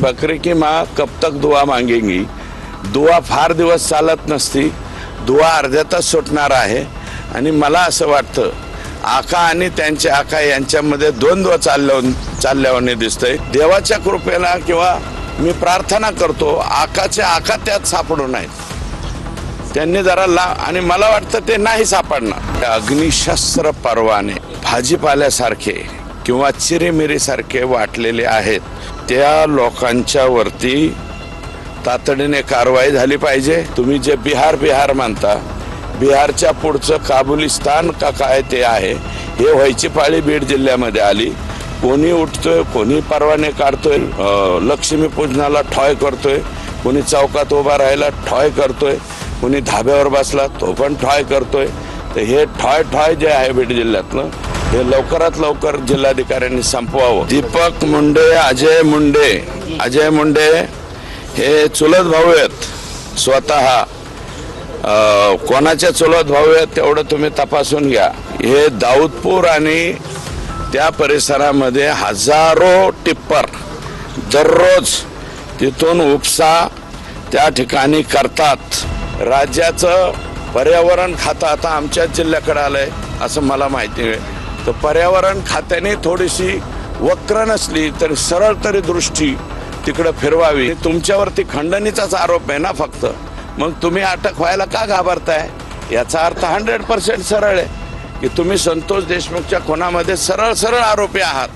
बकरी की माँ कब तक दुआ मांगेंगी? दुआ फार दिवस चालत नसती दुआ अर्ध्यातच सुटणार आहे. आणि मला असं वाटतं आका आणि त्यांच्या आका यांच्यामध्ये द्वंद्व चालल्या चालल्यावाने दिसतंय. देवाच्या कृपेला किंवा मी प्रार्थना करतो आकाचे आका त्यात सापडू नाहीत त्यांनी जरा ला आणि मला वाटतं ते नाही सापडणार. अग्निशस्त्र परवाने भाजीपाल्यासारखे किंवा चिरेमिरीसारखे वाटलेले आहेत. त्या लोकांच्या वरती तातडीने कारवाई झाली पाहिजे. तुम्ही जे बिहार बिहार मानता बिहारच्या पुढचं काबुलिस्तान का काय ते आहे हे व्हायची पाळी बीड जिल्ह्यामध्ये आली. कोणी उठतोय कोणी परवाने काढतोय अं, लक्ष्मीपूजनाला ठॉय करतोय कोणी चौकात उभा राहायला ठॉय करतोय कोणी धाब्यावर बसला तो पण ठॉय करतोय. तर हे ठॉय ठॉय जे आहे बीड जिल्ह्यातलं हे लवकरात लवकर जिल्हाधिकाऱ्यांनी संपवावं. दीपक मुंडे अजय मुंडे. अजय मुंडे हे चुलत भाऊ आहेत. स्वतः कोणाच्या चुलत भाऊ आहेत तेवढं तुम्ही तपासून घ्या. हे दाऊदपूर आणि त्या परिसरामध्ये हजारो टिप्पर दररोज तिथून उपसा त्या ठिकाणी करतात. राज्याचं पर्यावरण खातं आता आमच्याच जिल्ह्याकडे आलंय असं मला माहिती आहे तर पर्यावरण खात्याने थोडीशी वक्र नसली तरी सरळ तरी दृष्टी तिकडं फिरवावी. तुमच्यावरती खंडणीचाच आरोप आहे ना फक्त. मग तुम्ही अटक व्हायला का घाबरताय? याचा अर्थ हंड्रेड पर्सेंट सरळ आहे की तुम्ही संतोष देशमुखच्या खुनामध्ये सरळ सरळ आरोपी आहात.